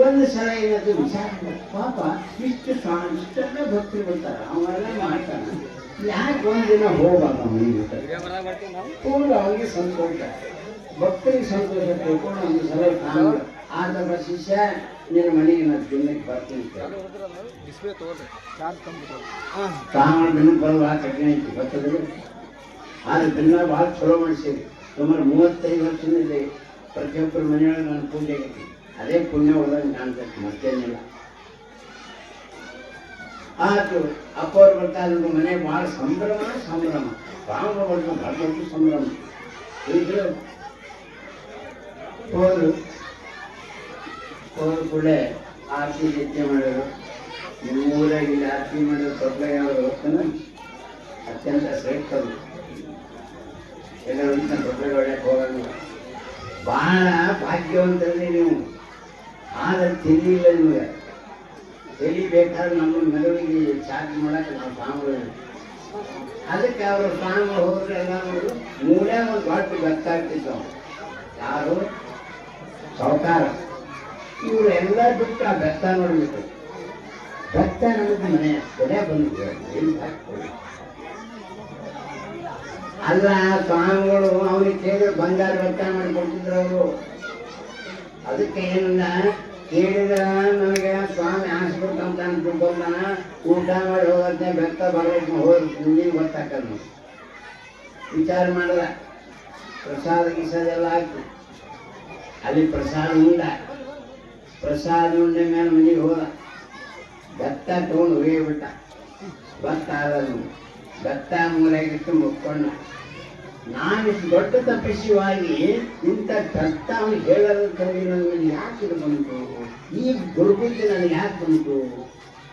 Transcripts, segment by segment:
ಒಂದು ಸಲ ಏನಾದ್ರು ವಿಚಾರ ಮಾಡಿ, ಪಾಪ ಇಷ್ಟು ಸ್ವಾಮಿ ಇಷ್ಟೆಲ್ಲ ಭಕ್ತರು ಬರ್ತಾರೆ ಅವೆಲ್ಲ ಮಾಡ್ತಾನೆ ಯಾಕೆ ಒಂದಿನ ಹೋಗ್ಬಾರ್ದು ಮನೆಗೆ ಪೂರ್ಣ ಅವನಿಗೆ ಸಂತೋಷ ಭಕ್ತರಿಗೆ ಸಂತೋಷ ತಿಳ್ಕೊಂಡು ಒಂದು ಸಲ ನಾನು ಆದ ಶಿಷ್ಯ ನಿನ್ನ ಮನೆಗೆ ನಾನು ದಿನಕ್ಕೆ ಬರ್ತೀನಿ ಅಂತ ಹೇಳಿ. ತಾವು ದಿನ ಬರುವ ಕಠಿಣ ಐತಿ ಗೊತ್ತದಿಲ್ಲ ಆದ್ರೆ ದಿನ ಭಾಳ ಚಲೋ ಮಾಡಿಸಿರಿ ಸುಮಾರು ಮೂವತ್ತೈದು ವರ್ಷದಲ್ಲಿ ಪ್ರತಿಯೊಬ್ಬರ ಮನೆಯೊಳಗೆ ನಾನು ಪೂಜೆ ಆಗೈತಿ ಅದೇ ಪುಣ್ಯ ಒಳಗೆ ಕಾಣ್ತೈತಿ ಮತ್ತೇನಿಲ್ಲ ಆತು ಅಪ್ಪವ್ರು ಬರ್ತಾ ಇದ್ರು ಮನೆ ಭಾಳ ಸಂಭ್ರಮ ಸಂಭ್ರಮ. ರಾಮ ಬರ್ತಾ ಭಾಳ ದೊಡ್ಡ ಸಂಭ್ರಮ. ಇದ್ರು ಹೋದ್ರು. ಹೋದ ಕೂಡಲೇ ಆರತಿ ನಿತ್ಯ ಮಾಡೋರು. ನಿಮ್ಮ ಊರಾಗ ಆರತಿ ಮಾಡೋದು ತೊಟ್ಲ ಅವರು ಅತ್ಯಂತ ಶ್ರೇಷ್ಠರು. ಎಲ್ಲರೂ ತೊಟ್ಲ ಹೊಡ್ಯಕ್ಕೆ ಹೋಗಂಗಿಲ್ಲ ಬಹಳ ಭಾಗ್ಯವಂತರಲ್ಲಿ ನೀವು. ಆದ್ರೆ ತಿಳಿಯಿಲ್ಲ ನಿಮಗೆ. ತಿಳಿಬೇಕಾದ್ರೆ ನಮ್ಮ ಮೆರವಣಿಗೆ ಚಾರ್ಜ್ ಮಾಡಕ್ಕೆ ನಾವು ಸ್ವಾಮಿಗಳು ಅದಕ್ಕೆ ಅವರು ಸ್ವಾಮಿಗಳು ಹೋದ್ರೆ ಎಲ್ಲರೂ ಮೂರೇ ಒಂದು ದೊಡ್ಡ ಗೊತ್ತಾಗ್ತಿದ್ದವು ಯಾರು? ಸೌಕಾರ ಇವರು ಎಲ್ಲ ಬಿಟ್ಟು ಆ ಬೆತ್ತ ನೋಡ್ಬೇಕು ಬೆತ್ತ ನಮಗೆ ಮನೆ. ಕೊನೆ ಏನು ಹಾಕ್ಕೊಳ್ಳಿ ಅಲ್ಲ, ಸ್ವಾಮಿಗಳು ಅವ್ರಿಗೆ ಕೇಳಿದ್ರೆ ಬಂಗಾರ ಭತ್ತ ಮಾಡಿ ಕೊಡ್ತಿದ್ರು ಅವರು. ಅದಕ್ಕೆ ಏನಿಲ್ಲ ಕೇಳಿದ ನನಗೆ ಸ್ವಾಮಿ ಆಸ್ಬಿಡ್ತಂತ ಅನ್ಕೊಂಡ, ಊಟ ಮಾಡಿ ಹೋಗತ್ತೆ ಬೆತ್ತ ಬರಬೇಕು ಹೋಗಿ ನಿಮಗೆ ಗೊತ್ತಾಕದು ವಿಚಾರ ಮಾಡಲ್ಲ ಪ್ರಸಾದ ಗಿಸಾದ ಎಲ್ಲ ಆಯ್ತು. ಅಲ್ಲಿ ಪ್ರಸಾದ ಉಂಡ. ಪ್ರಸಾದ ಉಂಡೆ ಮೇಲೆ ಮನೆಗೆ ಹೋದ. ಬೆತ್ತ ತಗೊಂಡು ಹೋಗಿಬಿಟ್ಟ. ಭತ್ತ ಆದನು ಬೆತ್ತ ಮೂಲೆಗಿಟ್ಟು ಮುಕ್ಕೊಂಡ ನಾನು ದೊಡ್ಡ ತಪಸ್ವಿಯಾಗಿ ಇಂಥ ಕಷ್ಟ ಅವನು ಹೇಳಲು ಕರೆದಿ ನನಗೆ ಯಾಕೆ ಇದು ಬಂತು? ಈ ದುರ್ಬುದ್ಧಿ ನನಗೆ ಯಾಕೆ ಬಂತು?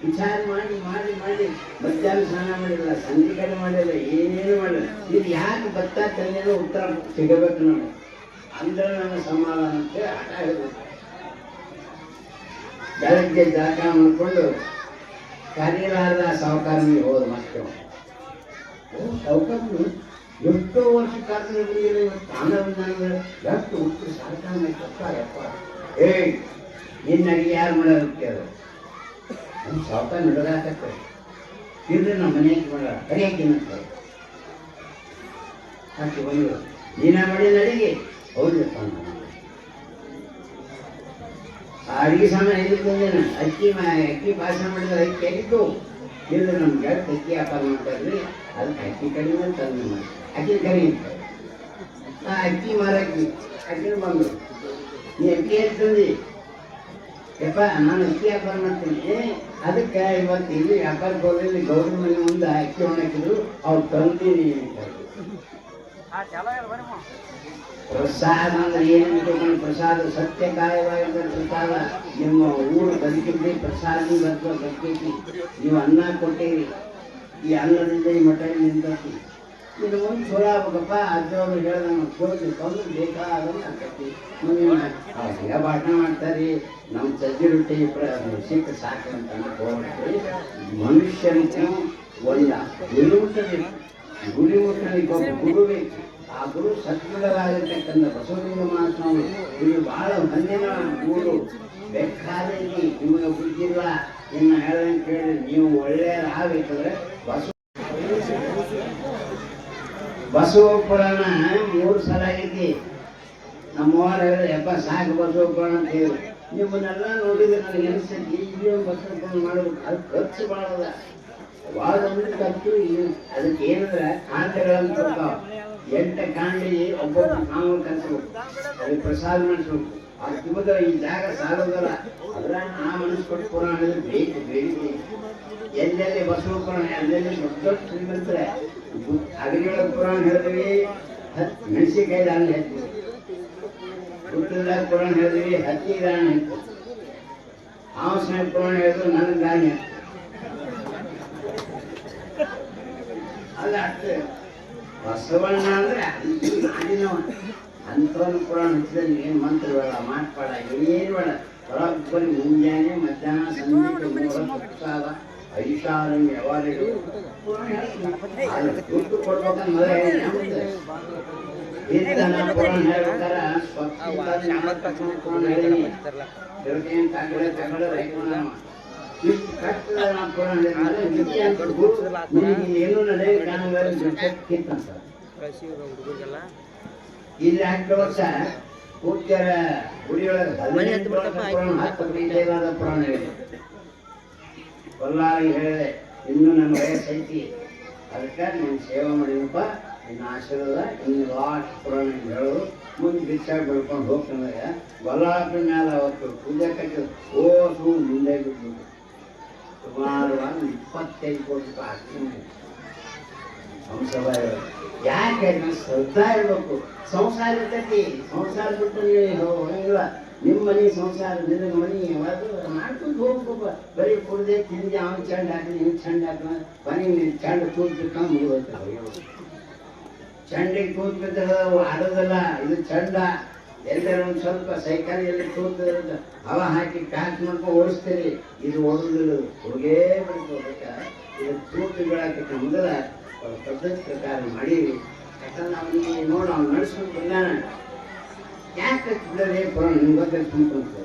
ವಿಚಾರ ಮಾಡಿ ಮಾಡಿ ಮಾಡಿ, ಮಧ್ಯಾಹ್ನ ಸ್ನಾನ ಮಾಡಿಲ್ಲ ಸಂಜೆ ಮಾಡಿಲ್ಲ ಏನೇನು ಮಾಡಿಲ್ಲ ಇದು ಯಾಕೆ ಭತ್ತ ತಂದೇನೋ ಉತ್ತರ ಸಿಗಬೇಕು ನನಗೆ? ಅಂದ್ರೆ ನನ್ನ ಸಮಾಧಾನಕ್ಕೆ ಆಟ ಹೇಳಬೇಕು ಬೆಳಗ್ಗೆ ಜಾಗ ಮಾಡಿಕೊಂಡು ಕರೀಲಾರದ ಸಾವುಕಾರನಿಗೆ ಹೋದ ಮತ್ತೆ ಸಾವುಕಾರನು ಎಷ್ಟೋ ವರ್ಷ ಕಾದ್ರೆ ಬಂದಿಲ್ಲ ಇವತ್ತು ಎಷ್ಟು ಉತ್ತರ ಯಪ್ಪ ಏ ಏಯ್ ನಿನ್ನ ಅಡಿಗೆ ಯಾರು ಮಾಡೋದು ಕೇಳು. ನಮ್ಮ ಸಾವುಕಾರ ನಡೆದಾಕತ್ತೆ ಇದ್ರೆ ನಮ್ಮ ಮನೆಗೆ ಮಾಡ ಕರಿಯಾಕಿ ಮತ್ತೆ ಹಾಕಿ ಬಂದು ನೀನ ಮಾಡಿ ಅಡಿಗೆ? ಹೌದಪ್ಪ ಆ ಅಡಿಗೆ ಸಾಮಾನು ಎಲ್ಲಿ ನಾನು? ಅಕ್ಕಿ ಅಕ್ಕಿ ಪಾಯಸ ಮಾಡಿದ್ರೆ ಅಕ್ಕಿ ಆಗಿತ್ತು ಇಲ್ಲ ನಮ್ಗೆ ಅಕ್ಕಿ ವ್ಯಾಪಾರ ಮಾಡ್ತಾರ್ರಿ ಅದಕ್ಕೆ ಅಕ್ಕಿ ಕಡಿಮೆ ತಂದು ಅಕ್ಕಿ ಕಡಿಮೆ ಅಂತ. ಆ ಅಕ್ಕಿ ಮಾರಕ್ಕಿ ಅಕ್ಕಿ. ಬಂದು. ನೀ ಅಕ್ಕಿ ಎಷ್ಟು ತಂದಿ? ಯಪ್ಪ ನಾನು ಅಕ್ಕಿ ವ್ಯಾಪಾರ ಮಾಡ್ತೀನಿ. ಅದಕ್ಕೆ ಇವತ್ತು ಇಲ್ಲಿ ವ್ಯಾಪಾರಕ್ಕೆ ಹೋದ್ರೆ ಗೌರ್ಮೆಂಟ್ ಗೌರಿ ಮನೆ ಮುಂದೆ ಅಕ್ಕಿ ಒಣಗಿದ್ರು ಅವ್ರು ತಂದೀನಿ ಅಂತ. ಪ್ರಸಾದ ಅಂದ್ರೆ ಏನು ತಿಳ್ಕೊಂಡು ಪ್ರಸಾದ ಸತ್ಯಕಾಯವಾಗಿದ್ದ ಪ್ರಸಾದ ನಿಮ್ಮ ಊರು ಬದುಕಿದ್ರಿ ಪ್ರಸಾದ ಬದುಕೋ ಬದುಕೈತಿ. ನೀವು ಅನ್ನ ಕೊಟ್ಟಿರಿ. ಈ ಅಲ್ಲದಿಂದ ಈ ಮಠ ನಿಂತೈತಿ ಇದು ಒಂದು ಚಲೋ ಆಗ್ಬೇಕಪ್ಪ ಅಜ್ಜವರು ಹೇಳ್ದಂಗೆ ಕೇಳಿ ತಂದು ಬೇಕಾದಂಗೆ ಆಗ್ತೈತಿ ಮುಂದಿನ ಭಾಷಣ ಮಾಡ್ತಾರೆ ನಮ್ಮ ಸಜ್ಜಿ ರೊಟ್ಟಿ ಸಿಕ್ಕ ಸಾಕು ಅಂತ ಮನುಷ್ಯನಿಗೂ ಒಂದ ಗುರಿ ಮುಟ್ಟಬೇಕು ಗುರಿ ಮುಟ್ಟಲಿಕ್ಕೆ ಒಬ್ಬ ಗುರು ಬೇಕು. ಆ ಗುರು ಸದ್ಗುಣರಾಗಿರ್ತಕ್ಕಂಥ ಬಸವಲಿಂಗ ಮಹಾಸ್ವಾಮಿ ಇದು ಬಹಳ ಮಂದಿನ ಗುರು. ಬೇಕಾದ್ರೆ ನಿಮಗೆ ಬುದ್ಧಿಲ್ಲ ಇನ್ನು ಹೇಳ್ದಂಗೆ ಕೇಳಿ ನೀವು ಒಳ್ಳೆಯ ಆಗ್ಬೇಕಂದ್ರೆ ಬಸವ ಮೂರು ಸಲ ಐತಿ ನಮ್ಮವ್ರು ಹೇಳಿದ್ರೆ, ಯಪ್ಪ, ಸಾಕು ಬಸವ ಪುರಾಣ ಅಂತ ಹೇಳಿ. ನಿಮ್ಮನ್ನೆಲ್ಲ ನೋಡಿದ್ರೆ ನನಗೆ ಅನಿಸ್ತೈತಿ ಒಂದು ಬಸವ ಮಾಡ್ಬೇಕು ಅದು ಖರ್ಚು ಭಾಳ ಭಾಳ ಅಂದ್ರೆ ಖರ್ಚು ಅದಕ್ಕೆ ಏನಂದ್ರೆ ಕಾಂಡಗಳನ್ನು ಕೊಡ್ತಾವ. ಎಂಟ ಕಾಂಡಿ ಒಬ್ಬೊಬ್ಬ ನಾವು ಕಲಿಸ್ಬೇಕು. ಅದಕ್ಕೆ ಪ್ರಸಾದ ಮಾಡಿಸ್ಬೇಕು. ಅದು ತುಂಬದ ಈ ಜಾಗ ಸಾಲೋದಲ್ಲ ಅದ್ರ ಆ ಮನಸ್ಸು ಕೊಟ್ಟು ಪುರಾಣ ಬೇಕು ಬೇಡಿಕೆ ಎಲ್ಲೆಲ್ಲಿ ಬಸವ ಪುರಾಣ, ಎಲ್ಲೆಲ್ಲಿ ದೊಡ್ಡ ದೊಡ್ಡ ಶ್ರೀಮಂತರೆ ಪುರಾಣ ಹೇಳಿದ್ವಿ ಮೆಣಸಿನಕಾಯಿ ದಾನ ಹೇಳ್ತೀವಿ. ಹುಟ್ಟದಾಗ ಪುರಾಣ ಹೇಳಿದ್ವಿ ಹತ್ತಿ ದಾನ ಹೇಳ್ತೀವಿ. ಹಾವಸ್ನ ಪುರಾಣ ಹೇಳಿದ್ರು ನನ್ನ ದಾನ ಅಲ್ಲ, ಅಷ್ಟೇ. ಬಸವಣ್ಣ ಅಂದ್ರೆ ನಾಡಿನವ ಅಂಥವನು ಪುರಾಣ ಹಚ್ಚಿದಲ್ಲಿ ಏನು ಮಂತ್ರ ಬೇಡ ಮಾಡಬೇಡ ಬೇಡ ಏನು ಬೇಡ. ಹೊರಗೆ ಬರೀ ಮುಂಜಾನೆ ಮಧ್ಯಾಹ್ನ ಸಂಜೆ ಪ್ರಸಾದ ಐಷಾರಣ್ಯ ಯಾವಾಗಲೂ ದುಡ್ಡು ಕೊಡ್ಬೇಕಂತ ಮೊದಲೇ ಪುರಾಣ ಹೇಳ್ಬೇಕಾರ ಪುರಾಣ ಏನು ಕಿತ್ತಂತ ಇಲ್ಲಿ ಹತ್ತು ವರ್ಷ ಪೂಜ್ಯರ ಗುಡಿಯೊಳಗೆ ಹತ್ತು ವಿಜಯವಾದ ಪುರಾಣ ಇದೆ. ಕೊಲ್ಲಾರಿಗೆ ಹೇಳಿದೆ ಇನ್ನೂ ನನ್ನ ವಯಸ್ಸೈತಿ ಅದಕ್ಕೆ ನೀನು ಸೇವೆ ಮಾಡಿದಪ್ಪ ನಿನ್ನ ಆಶೀರ್ವಾದ ಇನ್ನು ಲಾಸ್ಟ್ ಪುರಾಣ ಹೇಳು ಮುಂದೆ ಭಿಕ್ಷಾಗ ಬೆಳ್ಕೊಂಡು ಹೋಗ್ತಾನೆ. ಬಲ್ಲಾಪಿ ಮೇಲೆ ಅವತ್ತು ಪೂಜೆ ಕಟ್ಟಿ ಓಸು ಮುಂದೆ ಬಿಟ್ಟು ಸುಮಾರು ಒಂದು ಇಪ್ಪತ್ತೈದು ಕೋಟಿ ರೂಪಾಯಿ ಆಸ್ತಿ ಹಂಸಭಾಯ ಯಾಕೆ ನಾವು ಶ್ರದ್ಧಾ ಇರಬೇಕು? ಸಂಸಾರ ಇರ್ತೈತಿ ಸಂಸಾರ ಬಿಟ್ಟು ನೀವು ಹೋಗಂಗಿಲ್ಲ ನಿಮ್ಮ ಮನೆ ಸಂಸಾರ, ನಿನ್ನ ಮನೆ ಅದು ಮಾಡ್ಕೊಂಡು ಹೋಗ್ಬೇಕು. ಬರೀ ಕುಡ್ದೆ ತಿಂದೆ ಅವ್ನು ಚಂಡ ಹಾಕಿ ನೀವು ಚಂಡ ಹಾಕ ಮನೆ ಚಂಡ ತೂತ್ಬೇಕಂತ ಮುಗಿದ ಚಂಡಿಗೆ ಅವು ಆಡೋದಲ್ಲ, ಇದು ಚಂಡ. ಎಲ್ಲರೂ ಒಂದು ಸ್ವಲ್ಪ ಸೈಕಲ್ ಎಲ್ಲ ಕೂತಿರುತ್ತೆ ಹವ ಹಾಕಿ ಪ್ಯಾಕ್ ಮಾಡ್ಕೊಂಡು ಓಡಿಸ್ತೀರಿ. ಇದು ಓಡುದಿಲ್ಲ ಹುಡುಗೇ ಬಿಡ್ಕೋಬೇಕ ಇದು ತೂತು ಬೀಳಕ್ಕೆ ಮೊದಲ ಪದ್ಧತಿ ಪ್ರಕಾರ ಮಾಡಿ ಯಾಕಂದ್ರೆ ಅವನಿಗೆ ನೋಡಿ ಅವ್ನು ನಡೆಸ್ಕೊಂಡು ಬಂದಾನ. ಯಾಕೆ ಬಿಡೋದೇ ಪುರಾಣ ನಿಮ್ಗೆ ತಿಳ್ಕೊಂತ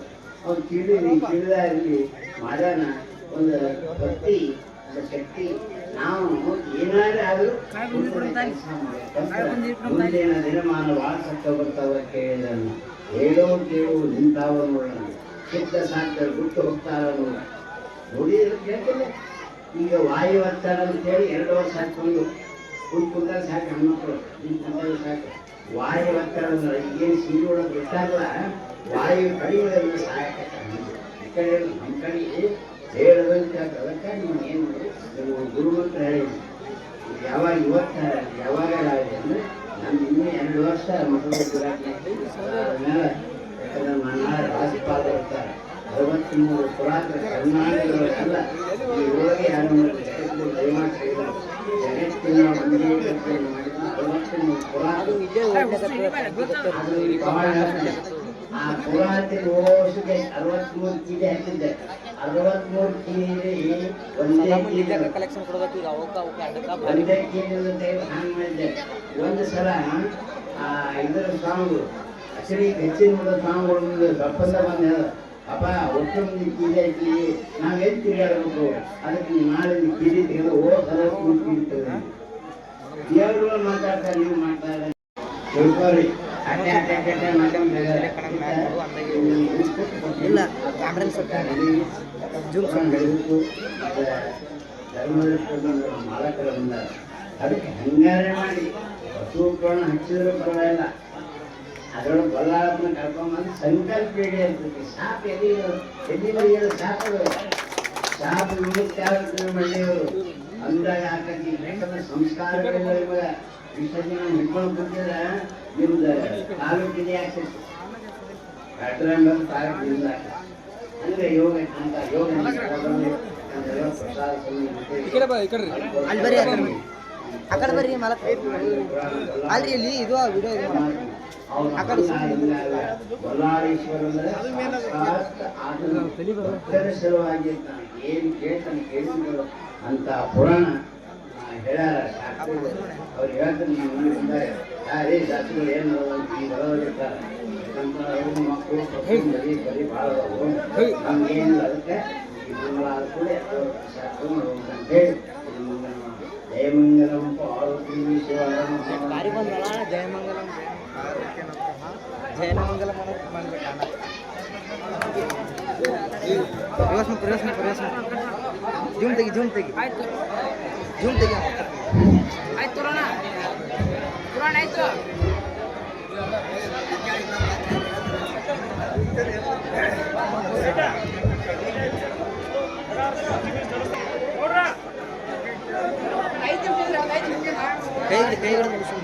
ಅವ್ನು ತಿಳಿಲಿ ತಿಳಿದ ಇರಲಿ ಮಾಡ್ಯಾನ ಒಂದು ಭಕ್ತಿ ಒಂದು ಶಕ್ತಿ. ನಾವು ಏನಾದ್ರೂ ಆದರೂ ಮುಂದಿನ ದಿನಮಾನ ವಾಸಕ್ಕೆ ಬರ್ತಾವ ಕೇಳಿದನು ಹೇಳೋ ಕೇಳು ನಿಂತಾವ ನೋಡೋಣ. ಸಿದ್ಧ ಸಾಕ್ತಾರೆ ಬಿಟ್ಟು ಹೋಗ್ತಾರ ನೋಡ ನೋಡಿ ಕೇಳ್ತಿಲ್ಲ ಈಗ ವಾಯು ಒತ್ತಡ ಅಂತೇಳಿ ಎರಡು ವರ್ಷ ಹಾಕೊಂಡು ಕುಂತ್ ಕುಂತಾಗ ಸಾಕು ಹೆಣ್ಮಕ್ಳು. ನಿಮ್ಮ ಕುಂತಾಗ ಸಾಕು. ವಾಯು ಒತ್ತಡ ಅಂದ್ರೆ ಏನು ಸೀರೆ ಒಳಗೆ ಗೊತ್ತಾಗಲ್ಲ ವಾಯು ಕಡಿಮೆ ಸಾಯಕತ್ತ ಈ ಕಡೆ ನಮ್ಮ ಕಡೆ ಹೇಳದಂತೆ ಅದಕ್ಕೆ ನೀವು ಏನು ನೀವು ಗುರುಮಂತ್ರ ಹೇಳಿ ಯಾವಾಗ ಇವತ್ತು, ಯಾವಾಗ ಅಂದ್ರೆ ನಾನು ಇನ್ನೂ ಎರಡು ವರ್ಷ ಮಕ್ಕಳು ಆದ್ಮೇಲೆ ಯಾಕಂದ್ರೆ ನಾಳೆ ರಾಜ್ಯಪಾಲ ಇರ್ತಾರೆ ಅರವತ್ತ್ಮೂರು ಪುರಾತನ ಕರ್ನಾಟಕದಲ್ಲ ಈ ಯೋಗಿ ಜಗತ್ತಿನ ದಯಮಾಡಿ ಜಗತ್ತಿನ ಒಂದೇ ಕರ್ತವ್ಯ ಮಾಡಿದ ಅರವತ್ತ್ಮೂರು ಪುರಾತನ. ಆ ಓಸಿಗೆ ಅರವತ್ಮೂರು ಕೀಡೆ ಹಾಕಿದ್ದೆ. ಅರವತ್ಮೂರು ಕೀಡೆ ಒಂದೇ ಒಂದೇ ಮಾಡಿದ್ದೆ. ಒಂದು ಸಲ ಆ ಇದರ ಸ್ವಾಮಿಗಳು ಅಸಲಿ ಹೆಚ್ಚಿನ ಸ್ವಾಮಿಗಳು ತಪ್ಪಂದ ಬಂದ ಅಪ್ಪ ಒಟ್ಟು ಮಂದಿ ಕೀಲಿ ಐತಿ ನಾವೇನ್ ತಿರುಗಾಡಬೇಕು ಅದಕ್ಕೆ ನಾಳೆ ಕೀಲಿ ತೆಗೆದು ಓ ಸಲ ದೇವರುಗಳು ಮಾತಾಡ್ತಾರೆ ನೀವು ಮಾಡ್ತಾರೆ ತಿಳ್ಕೊರಿ ಅಟ್ಟೆ ಅಟ್ಟೆ ಅಟ್ಟೆ ಅಟ್ಟೆ ಮಾತಾಡ್ತಾರೆ ಇಲ್ಲ, camera ಲ್ಲಿ ಸ್ವಲ್ಪ ಜೂಮ್ ಧರ್ಮದಷ್ಟು ಮಾಲಕರ ಬಂದ ಅದಕ್ಕೆ ಹಂಗಾರೆ ಮಾಡಿ. ಹಸುಗಳನ್ನ ಹಚ್ಚಿದ್ರು ಪರವಾಗಿಲ್ಲ. ಅದರೊಳಗೆ ಬಲ್ಲಾಳಪ್ಪನ ಕರ್ಕೊಂಬಂದು ಸಂಕಲ್ಪ ಅಂತೈತಿ ಸಾಪ್ ಎಲ್ಲಿ ಎಲ್ಲಿ ಬರೆಯೋದು ಸಾಪಗಳು ಸಾಪ್ ನಿಮಿತ್ತ ಮಳ್ಳಿಯವರು ಅಂದಾಗ ಹಾಕಿ ಬೇಕಂದ್ರೆ ಸಂಸ್ಕಾರಗಳಿಲ್ಲ ಇವಾಗ ವಿಸರ್ಜನೆ ಹಿಡ್ಕೊಂಡು ಕೂತಿದ್ರೆ ನಿಮ್ದು ತಾಲೂಕಿದೆ ಆಗ್ತೈತಿ ಕಟ್ರಂಗ ತಾಲೂಕಿನಿಂದ ಅಂದ್ರೆ ಯೋಗ ಅಂತ ಯೋಗ ಪ್ರಸಾದ ಅಲ್ಲಿ ಬರ್ರಿ, ಆ ಕಡೆ ಬರ್ರಿ. ಆ ಕಡೆ ಬರ್ರಿ ಮಲಕ್ ಅಲ್ರಿ ಇಲ್ಲಿ ಇದು ವಿಡಿಯೋ ಇದು. ಏನು ಕೇಳ್ತಾನೆ ಕೇಳಿದ್ರು ಅಂತ ಪುರಾಣ ಹೇಳ್ಯಾರ. ಅವ್ರು ಹೇಳ್ತಾರೆ ಯಾರೇ ಶಾಸ್ತ್ರಿಗಳು ಏನು ಈ ಬರೋದಿರ್ತಾರೆ ನಮ್ಮ ಅವ್ರ ಮಕ್ಕಳು ಪ್ರತಿಯೊಂದು ಬರೀ ಬರೀ ಭಾಳ ಅದಾವು. ನಮ್ಗೇನಿಲ್ಲ ಅದಕ್ಕೆ ಈ ಗುರುಗಳಾದ ಕೂಡ ಶಾಸ್ತ್ರ ಮಾಡ್ಬೇಕಂತ ಹೇಳಿ ಜಯಮಂಗಲಂ ಜಯಮಂಗಲಂ. ಜಯಮಂಗಲಂ ಅನ್ನೋದು ಮಾಡ್ಬೇಕು ಪ್ರವೇಶ ಪ್ರವೇಶ ಪ್ರವೇಶ ಜೂಮ್ ತೆಗಿ ಜೂಮ್ ತೆಗಿ ಜೂಮ್ ತೆಗಿ ಆಯ್ತು ಪುರಾಣ ಪುರಾಣ ಆಯ್ತು ಐದು ನಿಮಿಷ ಇದ್ರೆ ಒಂದು ಐದು ನಿಮಿಷ ಕೈ ಕೈಗಳು ಮುಗಿಸು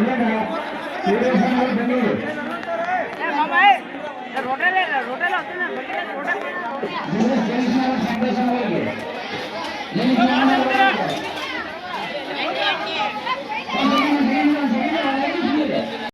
అలాగే